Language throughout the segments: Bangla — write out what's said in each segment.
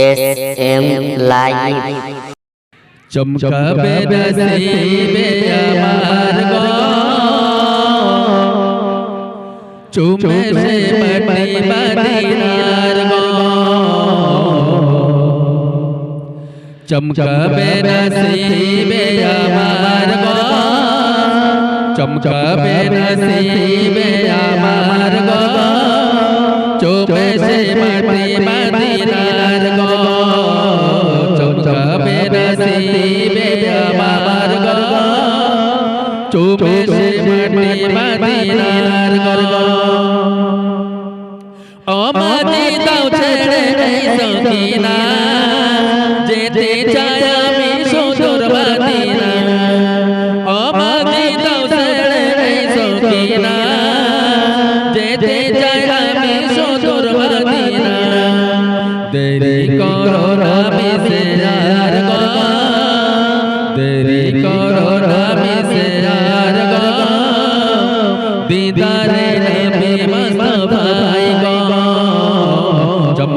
এস এম লাইভ চমকাবে নসিবে আমার গো চুমে সে মাটি মদিনার গো চমকাবে নসিবে আমার গো চমকাবে নসিবে আমার গো চুমে সে মাটি চুমে সে মাটি মদিনার গো আমাদি দাও ছেড়ে এই সকিনা যেতে চাই আমি সুদূর মদিনা আমাদি দাও ছেড়ে এই সকিনা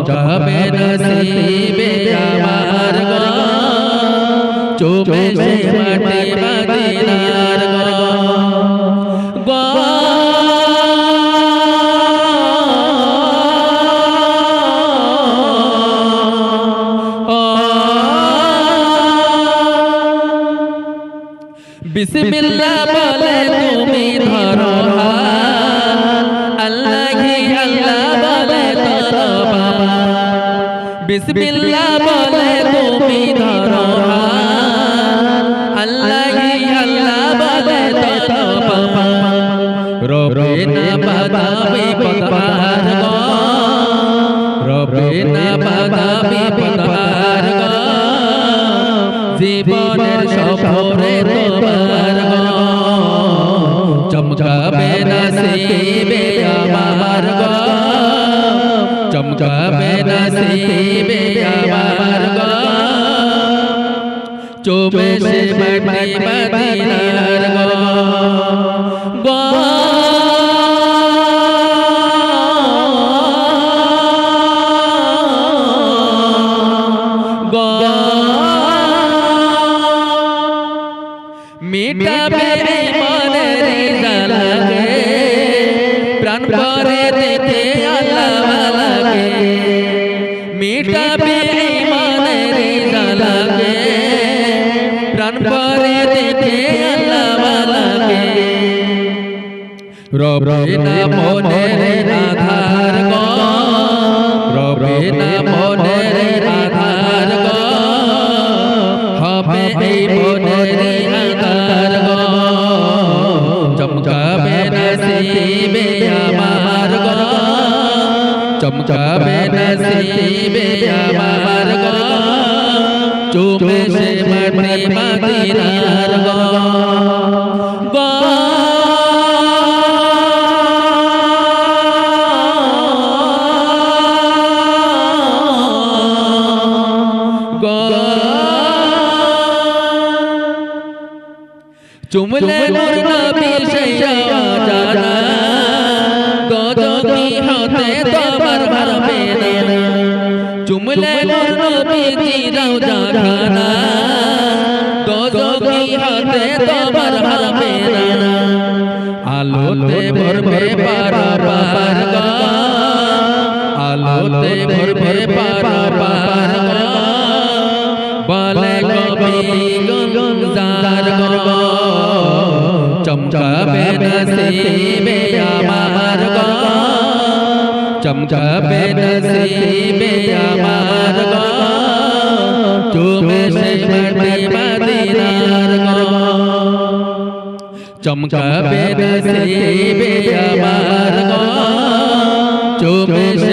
চমকাবে নসিবে আমার গো চুপে সে মাটি মদিনার গো বিসমিল্লাহ বলে তুমি ধরো বিসমিল্লাহ বলে তুমি নসিবে আমার চুমে সে মদিনার গো। মিটাবে মনের জালাগে প্রাণ ভরে দেখে আল্লাহ দেখে আল্লাহ লাগে রবে না মনের গো। রবে না মনের আধার গো। হবে এই মনের আধার গো। চমকাবে নসিবে আমার গো। চমকাবে নসিবে আমার চুমে সে মাটি মদিনার গো। চুমলে মোর নবী সেইয়া জানা হতে তোমার ভাবে না চুমলে মোর নবী জিরাও জানা গজনী হতে তোমার ভাবে না আলোতে ভরবে পার পার গো আলোতে ভরবে পার পার গো বলে কবি গুলজার গো চমকাবে নসিবে আমার গো চমকাবে নসিবে আমার গো চমকাবে আমার সে